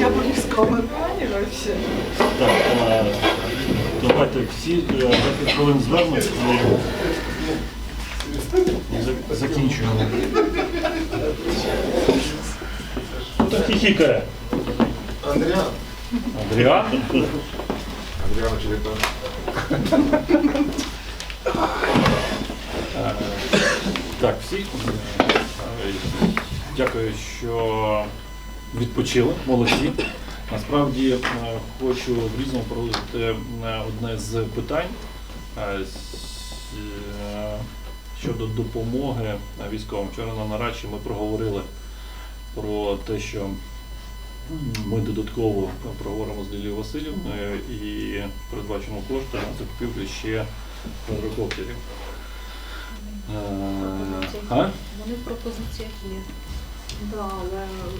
Я в військовому плані вообще. Так, е, давайте всі е, 10 хвилин звернуть і за- закінчуємо. Хто хіхікає? Андріан. Андріан? Андріан. Так, всі. Е, Дякую, що відпочили, молодці. Насправді е, хочу в різному проводити е, одне з питань е, щодо допомоги військовим. Вчора на нарадчі ми проговорили про те, що ми додатково проговоримо з Лілією Васильівною і передбачимо кошти на закупівлю ще квадрокоптерів. Вони в пропозиціях є. Да, але ну,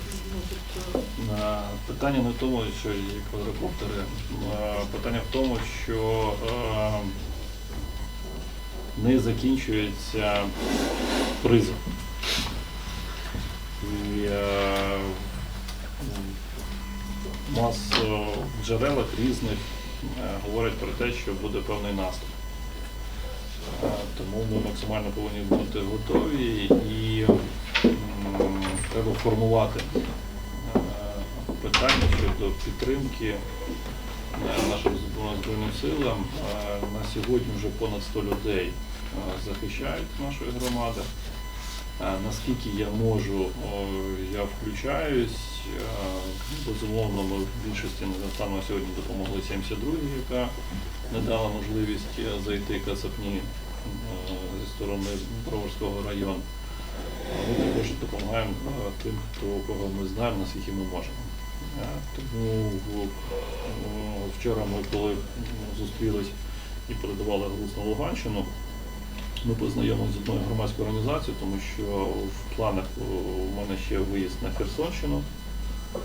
Е, Питання не в тому, що є квадрокоптери. Питання в тому, що не закінчується призов. І у нас в джерелах різних говорять про те, що буде певний наступ. Тому ми максимально повинні бути готові і треба формувати е, питання щодо підтримки е, нашим Збройним силам. Е, На сьогодні вже понад 100 людей захищають нашої громади. Наскільки я можу, я включаюсь. Безумовно, ми в більшості станом сьогодні допомогли 72-й, яка не дала можливість зайти кацапні зі сторони Броварського району. Ми також допомагаємо е, тим, хто кого ми знаємо, наскільки ми можемо. Е, Тому вчора ми, коли зустрілись і передавали груз на Луганщину, ми познайомилися з одною громадською організацією, тому що в планах у мене ще виїзд на Херсонщину. Е,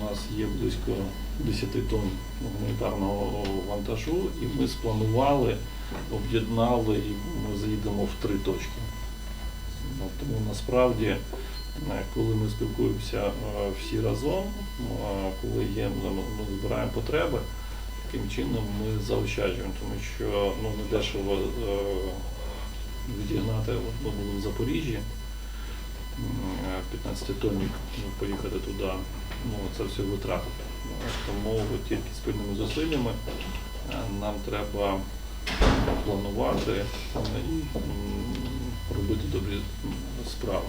У нас є близько 10 тонн гуманітарного вантажу, і ми спланували, об'єднали і ми заїдемо в три точки. Ну, Тому насправді, е, коли ми спілкуємося е, всі разом, коли є, ми збираємо потреби, таким чином ми заощаджуємо, тому що ну, не дешево е, відігнати в Запоріжжі. 15 тонн поїхати туди, ну це все витрати. Тому тільки спільними зусиллями нам треба планувати е, і робити добрі справи.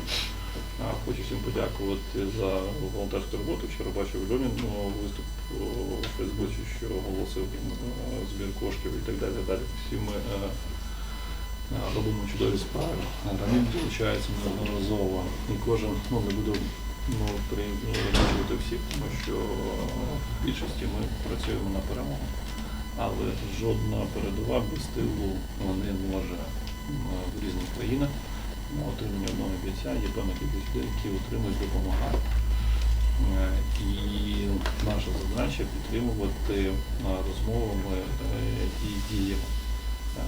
Хочу всім подякувати за волонтерську роботу. Вчора бачив Льонін ну, виступ у Фейсбуці, що оголосив е, збір коштів і так далі. далі. Всі ми е, е, робимо чудові справи. Рамін долучається неодноразово. І кожен ну, не буду ну, перелічувати всіх, тому що в більшості ми працюємо на перемогу. Але жодна передова без тилу не може в різних країнах. На отримання одного бійця є певна кількість людей, які отримують, допомагають. Е, І наша задача підтримувати е, розмовами е, і діями. Е,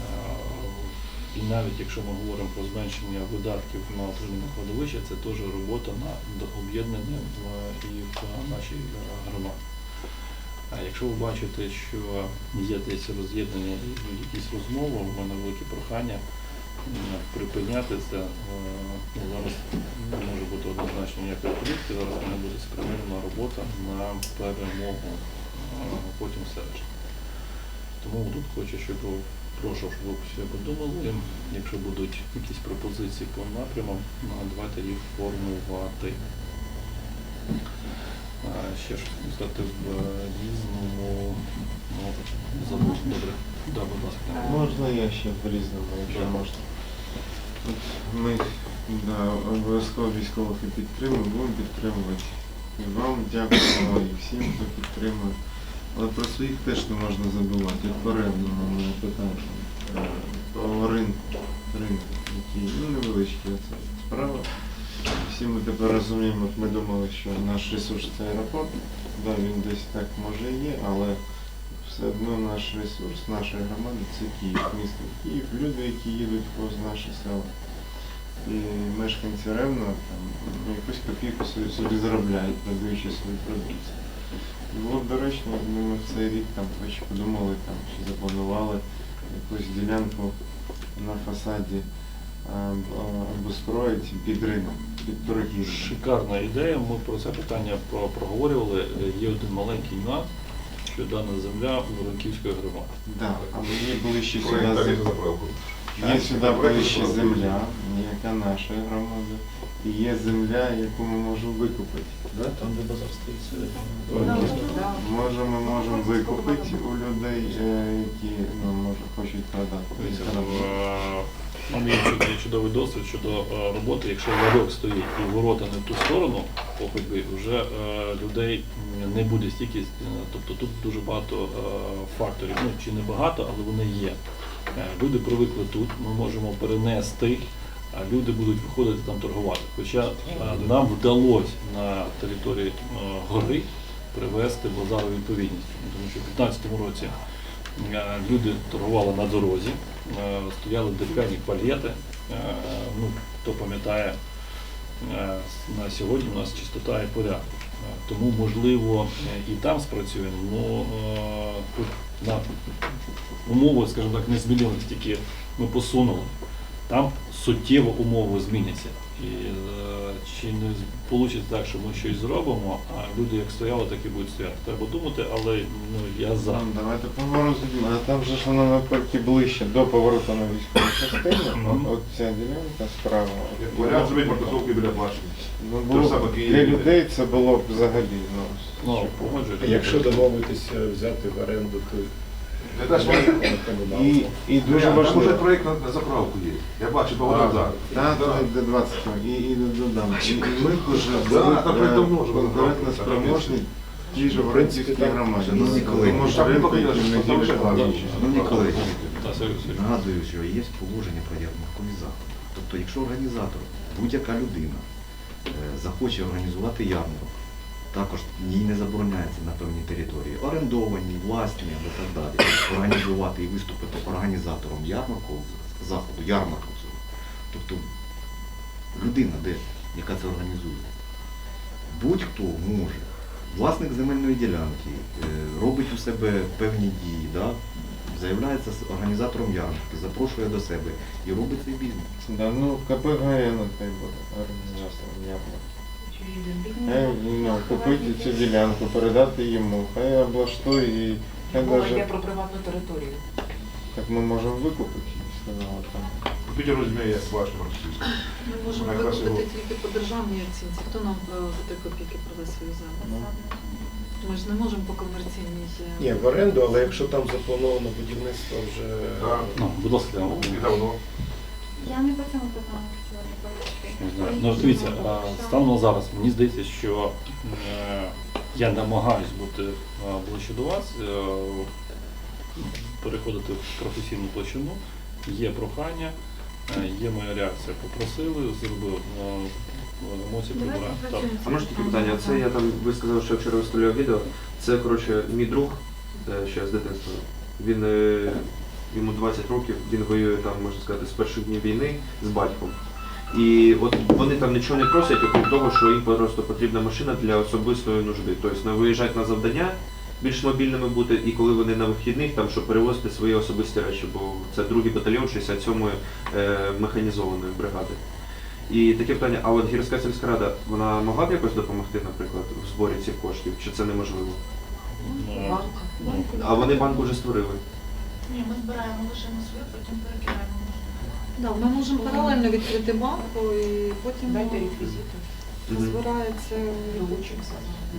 І навіть якщо ми говоримо про зменшення видатків на отримання кладовища, це теж робота над об'єднанням е, і в нашій е, громаді. А якщо ви бачите, що є десь роз'єднання і якісь розмови, у мене велике прохання припиняти це. Е, ну, Зараз не може бути однозначно ніякої політики, зараз має бути спрямована робота на перемогу, е, потім все решта. Тому тут хочу, щоб прошу, щоб ви все подумали. Якщо будуть якісь пропозиції по напрямам, ну, давайте їх формувати. А, Ще ж сказати в різному, ну, забув, добре, да, будь ласка. Можна я ще в різному, якщо можна. Ми да, обов'язково військових і підтримуємо, будемо підтримувати. І вам дякуємо, і всім, хто підтримує. Але про своїх теж не можна забувати. Мене питання. Е, По ринку, ринку, який ну, невеличкий оце справа. Всі ми тепер розуміємо, ми думали, що наш ресурс це аеропорт. Да, він десь так може і є, але одно наш ресурс, нашої громади це Київ, місто Київ, люди, які їдуть повз наші села. і мешканці Ревно там якусь копійку собі, заробляють, продаючи свою продукцію. Було б доречно, ми в цей рік там хоч подумали, там, чи запланували якусь ділянку на фасаді обустроїти під ринок, під торгівлю. Шикарна ідея. Ми про це питання проговорювали. Є один маленький нюанс, що дана земля у Воронківської громади. Да, але є ближче сюди, тарифу є сюди ближче земля, яка наша громада, і є земля, яку ми можемо викупити. Там, де базар стоїть. Може, ми можемо викупити у людей, е, які ну, може, хочуть продати. Е, У є чудовий, досвід щодо е, роботи. Якщо ларьок стоїть і ворота не в ту сторону по ходьбі, вже е, людей не буде стільки. е, Тобто тут дуже багато факторів. Ну чи не багато, але вони є. Люди привикли тут, ми можемо перенести, а люди будуть виходити там торгувати. Хоча нам вдалося на території гори привести базар у відповідність, тому що в 2015 році Люди торгували на дорозі, е, стояли дерев'яні палети. Е, Ну, хто пам'ятає, е, на сьогодні у нас чистота і порядок. Е, Тому, можливо, е, і там спрацюємо, але тут на умови, скажімо так, не змінились, тільки ми посунули. Там суттєво умови зміняться. І е, чи не вийде так, що ми щось зробимо, а люди як стояли, так і будуть стояти. Треба думати, але ну, я за. Там, давайте поворот, а там же ж воно навпаки ближче до повороту на військову частину. От, от ця ділянка справа. Варіант зробити маркосовки біля площі. Ну, було б- для людей це було б взагалі. Ну, Ну, погоджуюсь. Якщо домовитися взяти в оренду, то Не що вони- і, і дуже Там уже проєкт на, на заправку є. Я бачу поворот зараз. Так, до 20 і, і додам. І ми дуже Да, е, спроможні ті ж В принципі, українські громади. Ринку і багато. багато. Колеги, Та, Сергій Васильович. нагадую, що є положення про ярмаркові заходи. Тобто, якщо організатор, будь-яка людина е, захоче організувати ярмарок, також їй не забороняється на певній території, орендовані, власні або так далі, організувати і виступити організатором ярмарку, заходу, ярмарку цього. Тобто людина, де, яка це організує. Будь-хто може, власник земельної ділянки, е, робить у себе певні дії, да? заявляється організатором ярмарки, запрошує до себе і робить цей бізнес. Да, ну, КПГН хай буде організатором ярмарки. Хай ну, купити цю ділянку, передати йому, хай облаштує і хай Мова йде даже, про приватну територію. так ми можемо викупити, сказала там. Купіть розуміє, як ваш марксист. Ми можемо Вона якраз викупити його- тільки по державній оцінці. Хто нам е, за три копійки продасть свою землю? Ну. Ми ж не можемо по комерційній. е, Ні, в оренду, але якщо там заплановано будівництво вже Так. Ну, будь ласка, І давно. Я не по цьому питанню хотіла відповісти. Не знаю. Ну, дивіться, станом на зараз мені здається, що е, я намагаюсь бути ближче до вас, е, переходити в професійну площину. Є прохання, е, є моя реакція. Попросили, зробив емоції прибираю. Так. А можна таке питання? Це я там ви сказали, що я вчора виставляв відео. Це коротше мій друг ще з дитинства. Він йому 20 років, він воює там, можна сказати, з перших днів війни з батьком. І от вони там нічого не просять, окрім того, що їм просто потрібна машина для особистої нужди. Тобто не виїжджають на завдання, більш мобільними бути, і коли вони на вихідних, там, щоб перевозити свої особисті речі, бо це другий батальйон 67-ї е, механізованої бригади. І таке питання, а от гірська сільська рада, вона могла б якось допомогти, наприклад, в зборі цих коштів, чи це неможливо? Банк. А вони банк уже створили. Ні, ми збираємо лише на свою, потім перекидаємо. Да, ми можемо паралельно відкрити банку і потім Дайте реквізити. збирається. Долучимося.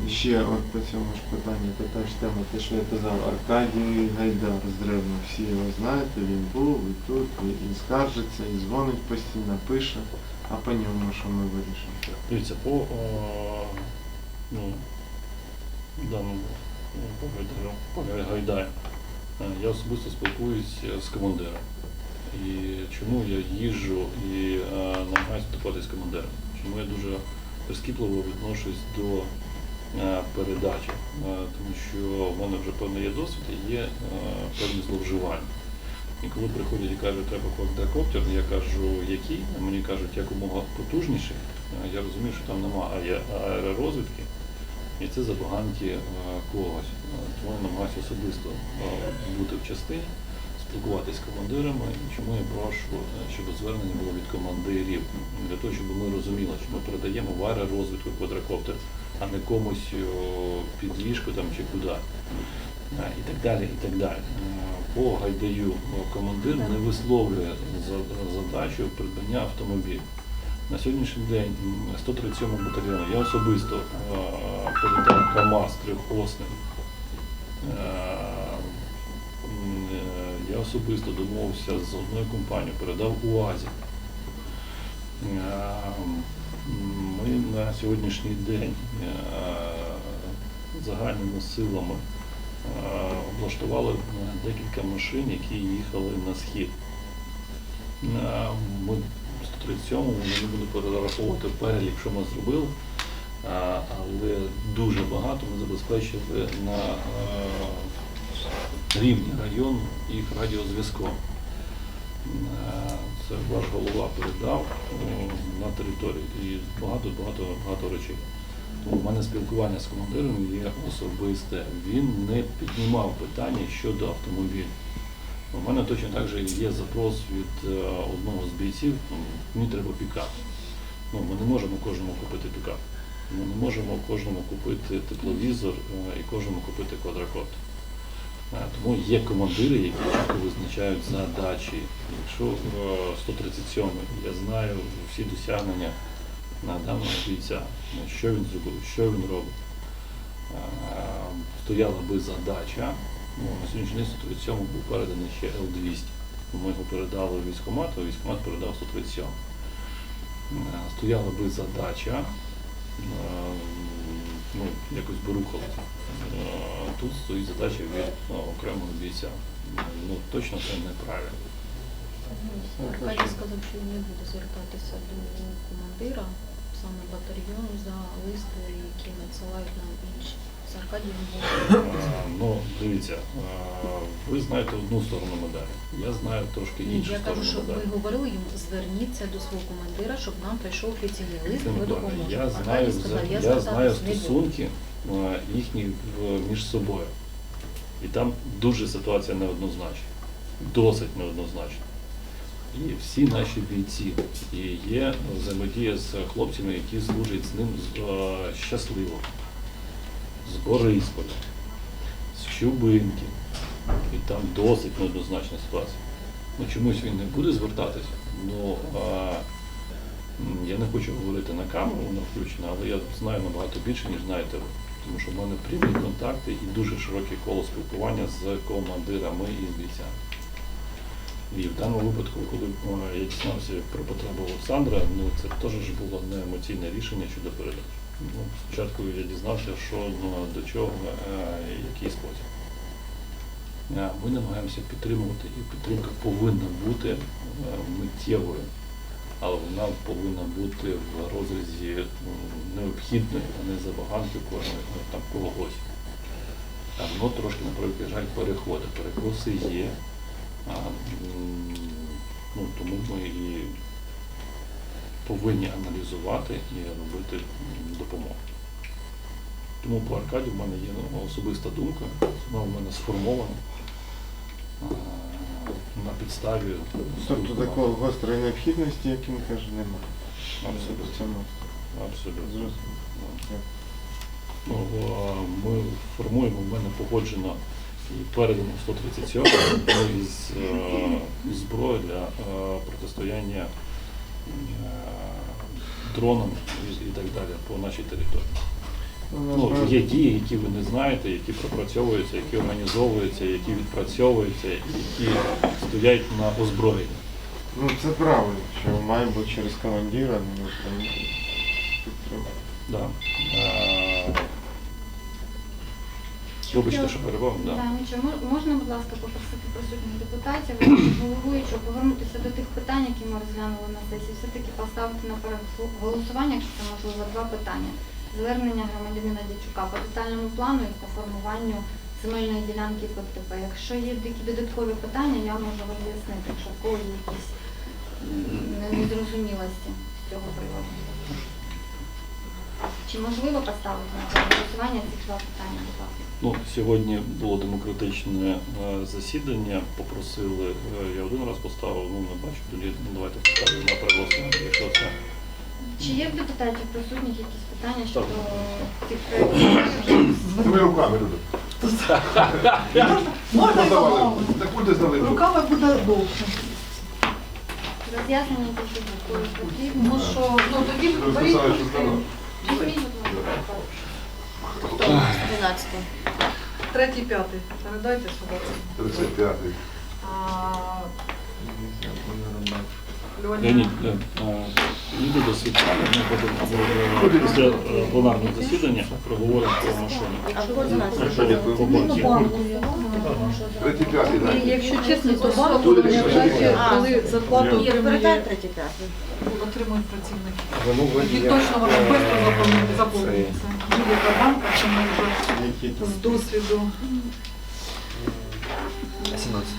І Ще от по цьому ж питанню, та та ж тема, те, що я казав, Аркадій Гайдар з Древна, всі його знаєте, він був і тут, і, і скаржиться, і дзвонить постійно, пише, а по ньому що ми вирішимо. Дивіться, по е, ну, даному ну, по Гайдаю, по Гайдаю, е, я особисто спілкуюсь е, з командиром. І чому я їжджу і е, намагаюся спілкуватися з командиром? Чому я дуже прискіпливо відношусь до е, передачі? Е, тому що в мене вже певний є досвід і є певні зловживання. І коли приходять і кажуть, треба квадрокоптер, я кажу, який? А Мені кажуть, якомога потужніший. Я розумію, що там нема аеророзвідки, і це забаганки когось. Тому я намагаюся особисто бути в частині, спілкуватися з командирами. Чому я прошу, е, щоб звернення було від командирів, для того, щоб ми розуміли, що ми передаємо в аеророзвідку квадрокоптер, а не комусь під ліжко там чи куди. Е, І так далі, і так далі. Е, По Гайдаю командир не висловлює задачу придбання автомобіля. На сьогоднішній день м, 137 батальйону я особисто передав КАМАЗ трьохосний. Особисто домовився з одною компанією, передав УАЗі. Е, Ми на сьогоднішній день е, загальними силами е, облаштували декілька машин, які їхали на схід. Ми 137-му не буду перераховувати перелік, що ми зробили, але дуже багато ми забезпечили на рівні району їх радіозв'язком. Е, Це ваш голова передав е, на території і багато, багато, речей. В мене спілкування з командиром є особисте. Він не піднімав питання щодо автомобіля. У мене точно так же є запрос від е, одного з бійців, ну, мені треба пікап. Ну, ми не можемо кожному купити пікап. Ми не можемо кожному купити тепловізор е, і кожному купити квадрокоптер. Е, Тому є командири, які чітко визначають задачі. Якщо е, 137 я знаю всі досягнення на даного бійця, ну, що він зробив, що він робить. Е, Стояла би задача. Ну, на сьогоднішній день 137 був переданий ще Л-200. Ми його передали в військкомат, а військкомат передав 137. Е, Стояла би задача, е, ну, якось би рухалася. Е, Тут стоїть задача від е, окремого бійця. Ну, точно це неправильно. Аркадій сказав, що він не буде звертатися до командира саме батальйону за листи, які надсилають нам інші. З Аркадієм буде. Ну, дивіться, ви знаєте одну сторону медалі. Я знаю трошки іншу я кажу, що медалі. ви говорили йому, зверніться до свого командира, щоб нам прийшов офіційний лист неправильно. допомогу. Я знаю, сказав, я я знаю стосунки їхні між собою. І там дуже ситуація неоднозначна, досить неоднозначна. І всі наші бійці, і є взаємодія з хлопцями, які служать з ним щасливо, з Борисполя, з Чубинки. І там досить неоднозначна ситуація. Ну чомусь він не буде звертатись. Ну, а, я не хочу говорити на камеру, вона включена, але я знаю набагато більше, ніж знаєте ви. Тому що в мене прямі контакти і дуже широке коло спілкування з командирами і з бійцями. І в даному випадку, коли е, я дізнався про потребу Олександра, ну це теж було не емоційне рішення щодо передачі. Ну, спочатку я дізнався, що ну, до чого, е, який спосіб. Е, Ми намагаємося підтримувати, і підтримка повинна бути е, миттєвою, але вона повинна бути в розрізі необхідної, а не забаганки ну, там когось. А воно трошки, на превеликий жаль, переходить. Перекоси є. А, ну, тому ми і повинні аналізувати і робити допомогу. Тому по Аркаді в мене є ну, особиста думка, вона в мене сформована на підставі. Тобто такої гострої необхідності, як він каже, немає. Абсолютно. Абсолютно. Ну, ми формуємо, в мене погоджено і передано 137 ну, із е, зброї для е, протистояння е, дронам і, так далі по нашій території. Ну, є дії, які ви не знаєте, які пропрацьовуються, які організовуються, які відпрацьовуються, які стоять на озброєнні. Ну це правильно, що має бути через командира, не там. Да. Вибачте, що перебав. Да. Да, нічого. Можна, будь ласка, попросити присутніх депутатів, головуючого повернутися до тих питань, які ми розглянули на сесії, все-таки поставити на голосування, якщо це можливо, два питання. Звернення громадянина Дячука по детальному плану і по формуванню земельної ділянки під ТП. Якщо є такі додаткові питання, я можу роз'яснити, якщо в кого є якісь незрозумілості з цього приводу. Чи можливо поставити на голосування ці два питання, будь ласка? Ну, сьогодні було демократичне е, засідання. Попросили, е, я один раз поставив, ну не бачу, тоді ну, давайте поставимо на переголосування, якщо це. Чи є в депутатів присутніх якісь питання щодо цих проєктів? Твоїми руками, люди. Можна і. Так будьте здали. Руками буде довше. Роз'яснення якісь потрібно? Ну що, ну тоді Ви Хто? 12. Третій, п'ятий. Передайте сюди. 35-й. А, Льоня. Е, е, їду до Світлани, ми будемо після е, пленарного засідання проговоримо про машину. А кого 12? Про 35-й, І так. якщо чесно, то Туди вони ще вважають, коли зарплату передай третій п'ятий. отримують працівники. Замовлення. Точно вони швидко заповнюють- заповнюються. Будь-яка банка, це ми вже Які з досвіду. 17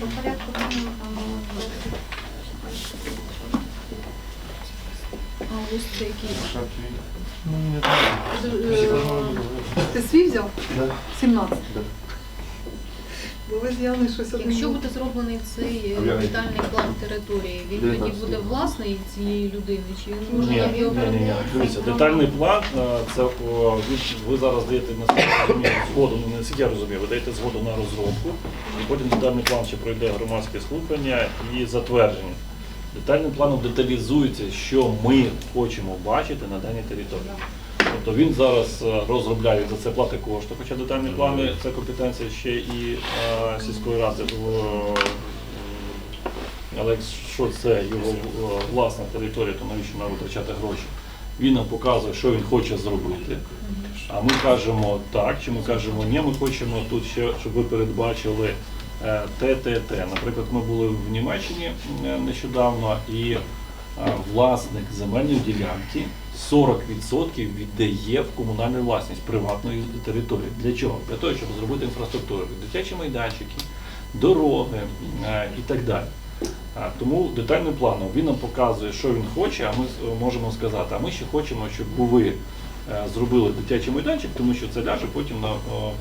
По порядку денному там було А ось це який? Що твій? Е, Ти свій взяв? 17. Бо ви з'яли щось одне. Якщо буде зроблений цей детальний план території, він тоді буде власний цієї людини, чи він може ні, як його ні, ні. Дивіться, детальний план е, це о, ви- ви зараз даєте наскільки я розумію, згоду, ну не наскільки я розумію, ви даєте згоду на розробку, і потім детальний план ще пройде громадське слухання і затвердження. Детальним планом деталізується, що ми хочемо бачити на даній території. Тобто він зараз е, розробляє за це плати кошти, хоча детальні плани це компетенція ще і е, сільської ради. Е, але якщо це його е, власна територія, то навіщо нам витрачати гроші? Він нам показує, що він хоче зробити. А ми кажемо так, чи ми кажемо ні, ми хочемо тут ще, щоб ви передбачили те, те, те. Наприклад, ми були в Німеччині нещодавно, і власник земельної ділянки 40% віддає в комунальну власність приватної території. Для чого? Для того, щоб зробити інфраструктуру, дитячі майданчики, дороги е, і так далі. Тому детальним планом він нам показує, що він хоче, а ми можемо сказати, а ми ще хочемо, щоб ви е, зробили дитячий майданчик, тому що це ляже потім на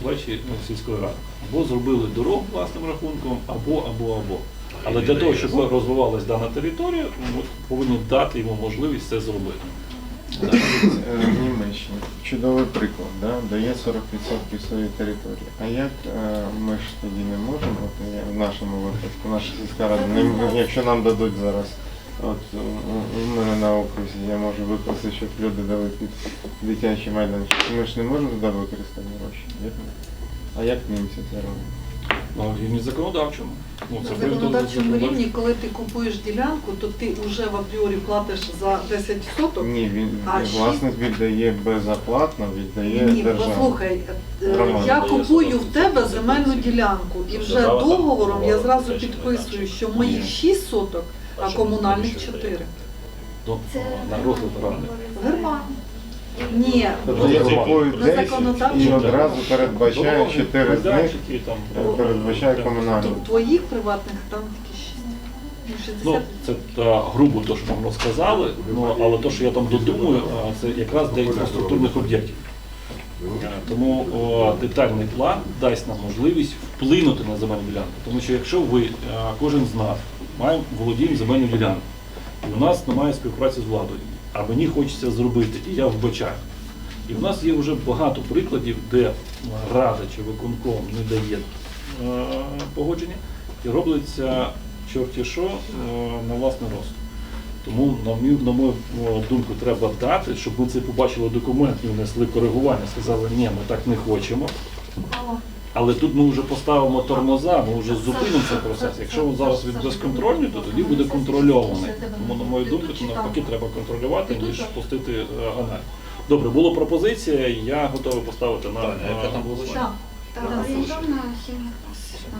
плечі сільської ради. Або зробили дорогу власним рахунком, або, або, або. Але для того, щоб розвивалась дана територія, ми повинні дати йому можливість це зробити. Е, В Німеччині чудовий приклад, да? дає 40% своєї території. А як е, ми ж тоді не можемо, от, в нашому випадку, наша сільська рада, якщо нам дадуть зараз, от у- мене на окрузі, я можу викласти, щоб люди дали під дитячий майданчик. Ми ж не можемо туди використати гроші. А як німці це роблять? На рівні законодавчому. Ну, На законодавчому законодавчо. рівні, коли ти купуєш ділянку, то ти вже в апріорі платиш за 10 соток. Ні, він А власник віддає безоплатно, віддає Ні, держава. послухай, е, Роман, я купую в тебе земельну ділянку, і вже Держава договором я зразу підписую, що моїх 6 соток, А комунальних 4. Ну, Це на розгляд ради. Герма. Ні, Тобто Ну, купую на 10 і одразу передбачаю Дороги, 4 з них там, е, передбачає так. комунальні. Тут твоїх приватних там тільки 6. Ну, 60. Ну, це та, грубо те, що нам розказали, ну, але те, що я там додумую, це якраз для інфраструктурних об'єктів. Е, Тому о, детальний план дасть нам можливість вплинути на земельну ділянку. Тому що якщо ви, е, кожен з нас, маємо володіємо земельну ділянку, і у нас немає співпраці з владою, а мені хочеться зробити, і я вбачаю. І в нас є вже багато прикладів, де е, рада чи виконком не дає е, погодження і робиться чорті що е, на власний рост. Тому, на мою, на мою думку, треба дати, щоб ми це побачили документ і внесли коригування, сказали, ні, ми так не хочемо. Але тут ми вже поставимо тормоза, ми вже зупинимо цей процес. Якщо він зараз він безконтрольний, то тоді буде контрольований. Тому, на мою думку, то навпаки треба контролювати, ніж пустити е. Добре, була пропозиція, я готовий поставити на, на голосування. Так. Так, орієнтовно 7 гектарів.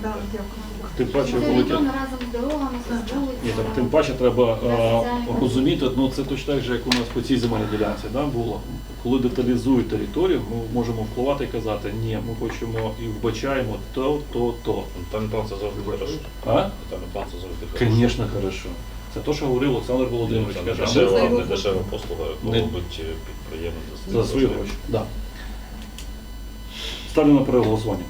Да, дякую. Тим паче Це велике. разом з дорогами, з вулицями. Ні, так тим паче треба е, розуміти, ну це точно так же, як у нас по цій земельній ділянці да, було. Коли деталізують територію, ми можемо впливати і казати, ні, ми хочемо і вбачаємо то, то, то. Там план це завжди хорошо. А? Там план це завжди хорошо. Звісно, хорошо. Це те, що говорив Олександр Володимирович. Це не дешева, не дешева послуга, яку робить підприємець за свої гроші. Да. Ставлю на переголосування.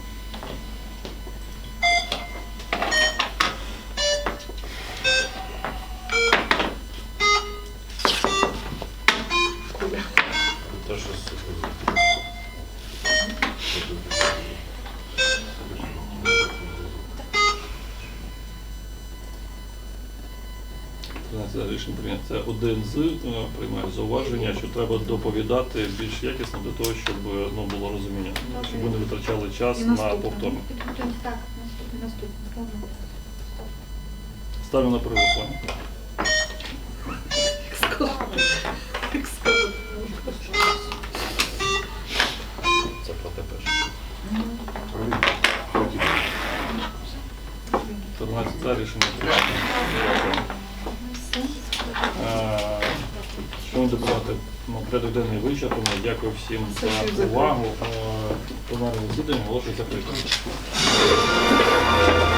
Один з е, приймає зауваження, що треба доповідати більш якісно для того, щоб е, ну, було розуміння, щоб ви не витрачали час І на наступне. Підготуємось так, наступне, наступне. Ставлю на переголосування. Це про те перше. 14 за рішення прийнято. Дякую. депутати порядок ну, денний вичерпано. Дякую всім за увагу. Товарне е, засідання оголошується прикладом.